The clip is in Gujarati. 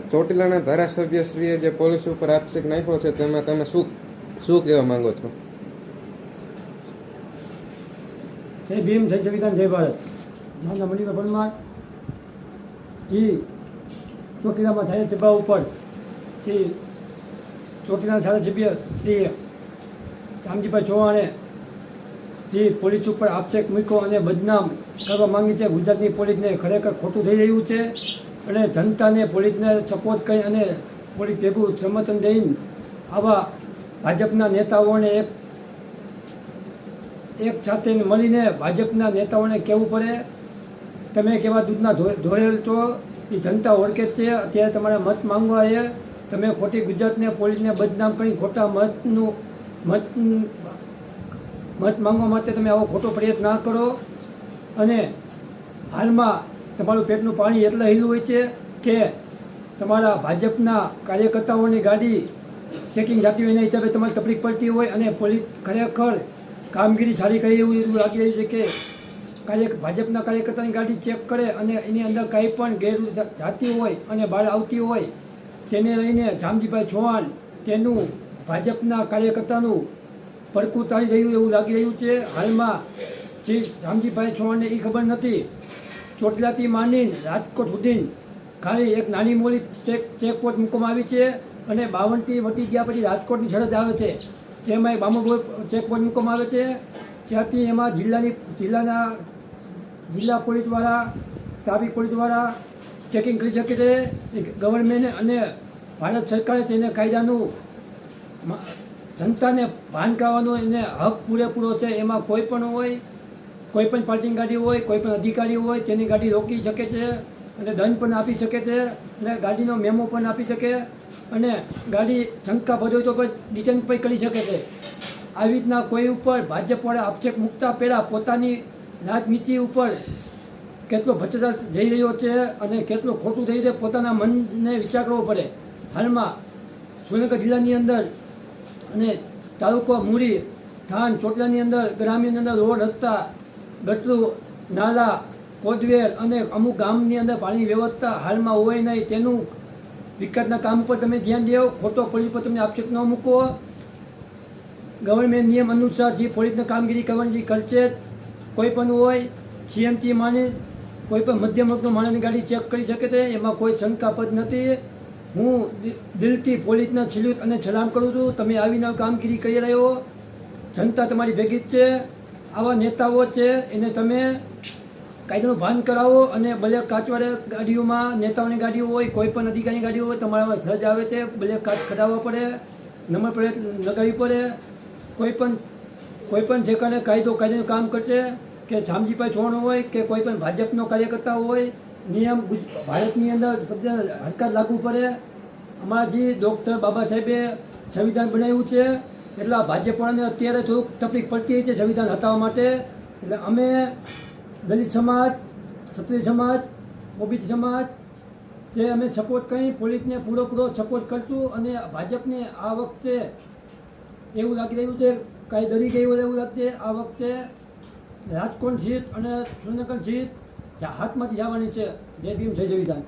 ચોટીલાના ધારાસભ્યશ્રીએ જે પોલીસ ઉપર આક્ષેપ નાખ્યો છે, તેમાં તમે શું શું કહેવા માંગો છો? જય ભીમ, જય સંવિધાન જય ભારત. મારું નામ પરમાર. જી, ચોટીલામાં ધારાસભા ઉપર શ્રી ચોટીલા ધારાસભ્ય શ્રી જામજીભાઈ ચૌહાણે જે પોલીસ ઉપર આક્ષેપ મૂક્યો અને બદનામ કરવા માંગે છે, ગુજરાતની પોલીસને ખરેખર ખોટું થઈ રહ્યું છે. અને જનતાને પોલીસને સપોર્ટ કરી અને પોલીસ ભેગું સમર્થન દઈને આવા ભાજપના નેતાઓને એક એક સાથે મળીને ભાજપના નેતાઓને કહેવું પડે. તમે કેવા દૂધના ધોરેલ છો, એ જનતા ઓળખે છે. અત્યારે તમારે મત માંગવા છે તમે ખોટી ગુજરાતને, પોલીસને બદનામ કરી ખોટા મતનું, મત મત માંગવા માટે તમે આવો ખોટો પ્રયત્ન ના કરો. અને હાલમાં તમારું પેટનું પાણી એટલે હિલું હોય છે કે તમારા ભાજપના કાર્યકર્તાઓની ગાડી ચેકિંગ જાતી હોય એના હિસાબે તમારે તકલીફ પડતી હોય અને પોલીસ ખરેખર કામગીરી સારી કરી એવું એવું લાગી રહ્યું છે કે કાર્ય ભાજપના કાર્યકર્તાની ગાડી ચેક કરે અને એની અંદર કંઈ પણ ગેર જાતી હોય અને બહાર આવતી હોય તેને લઈને જામજીભાઈ ચૌહાણ તેનું ભાજપના કાર્યકર્તાનું પડકું તાળી રહ્યું એવું લાગી રહ્યું છે. હાલમાં જે જામજીભાઈ ચૌહાણને એ ખબર નથી. ચોટીલાથી માંડીને રાજકોટ સુધી ખાલી એક નાની મોડી ચેક ચેકપોસ્ટ મૂકવામાં આવી છે અને બાવનથી વટી ગયા પછી રાજકોટની સરહદ આવે છે. તેમાં બામણપુર ચેકપોસ્ટ મૂકવામાં આવે છે. જ્યાંથી એમાં જિલ્લાની, જિલ્લાના જિલ્લા પોલીસ દ્વારા, તાપી પોલીસ દ્વારા ચેકિંગ કરી શકે છે. ગવર્મેન્ટ અને ભારત સરકારે તેને કાયદાનું જનતાને ભાન કરવાનો એને હક પૂરેપૂરો છે. એમાં કોઈ પણ હોય કોઈ પણ પાર્ટીની ગાડી હોય, કોઈ પણ અધિકારી હોય, તેની ગાડી રોકી શકે છે અને દંડ પણ આપી શકે છે અને ગાડીનો મેમો પણ આપી શકે અને ગાડી શંકા ભરી તો પણ ડિટેન પણ કરી શકે છે. આવી રીતના કોઈ ઉપર ભાજપવાળા આક્ષેપ મૂકતા પહેલાં પોતાની રાજનીતિ ઉપર કેટલો ભ્રષ્ટાચાર જઈ રહ્યો છે અને કેટલું ખોટું થઈ રહ્યું પોતાના મનને વિચાર કરવો પડે. હાલમાં સુરેન્દ્રનગર જિલ્લાની અંદર અને તાલુકો મૂડી થાન, ચોટલાની અંદર, ગ્રામ્યની અંદર રોડ રસ્તા ગટરું, નાલા કોદવેર અને અમુક ગામની અંદર પાણી વ્યવસ્થા હાલમાં હોય નહીં, તેનું વિકાસના કામ ઉપર તમે ધ્યાન દો. ખોટો પોલીસ પર તમે આક્ષેપ ન મૂકો. ગવર્મેન્ટ નિયમ અનુસાર જે પોલીસને કામગીરી કરવાની જે ખર્ચે કોઈ પણ હોય સીએમથી માની, કોઈ પણ મધ્યમ વર્ગનો માણસની ગાડી ચેક કરી શકે છે, એમાં કોઈ શંકાપદ નથી. હું દિલથી પોલીસના સિલ્યુટ અને સલામ કરું છું. તમે આવીને કામગીરી કરી રહ્યો. જનતા તમારી ભેગી જ છે. આવા નેતાઓ છે, એને તમે કાયદાનું ભાન કરાવો અને ભલે કાચવાળા ગાડીઓમાં નેતાઓની ગાડીઓ હોય, કોઈ પણ અધિકારીની ગાડીઓ હોય તમારામાં ફરજ આવે તે ભલે કાચ કઢાવવા પડે નંબર પ્લેટ લગાવવી પડે, કોઈ પણ કોઈ પણ જે કાયદો, કાયદાનું કામ કરશે કે જામજીભાઈ ચૌહાણ હોય કે કોઈ પણ ભાજપનો કાર્યકર્તા હોય, નિયમ ભારતની અંદર હરકત લાગુ પડે. અમારા જે ડૉક્ટર બાબા સાહેબે સંવિધાન બનાવ્યું છે એટલે ભાજપાને અત્યારે થોડુંક તકલીફ પડતી છે સંવિધાન હટાવવા માટે. એટલે અમે દલિત સમાજ, ક્ષત્રિય સમાજ ઓબીસી સમાજ, જે અમે સપોર્ટ કરી, પોલીસને પૂરેપૂરો સપોર્ટ કરશું અને ભાજપને આ વખતે એવું લાગી રહ્યું છે, કાંઈ ડરી ગઈ હોય એવું લાગશે, આ વખતે રાજકોટ જીત અને સુરેન્દ્રનગર જીત હાથમાંથી જવાની છે. જય ભીમ, જય જય વિધાન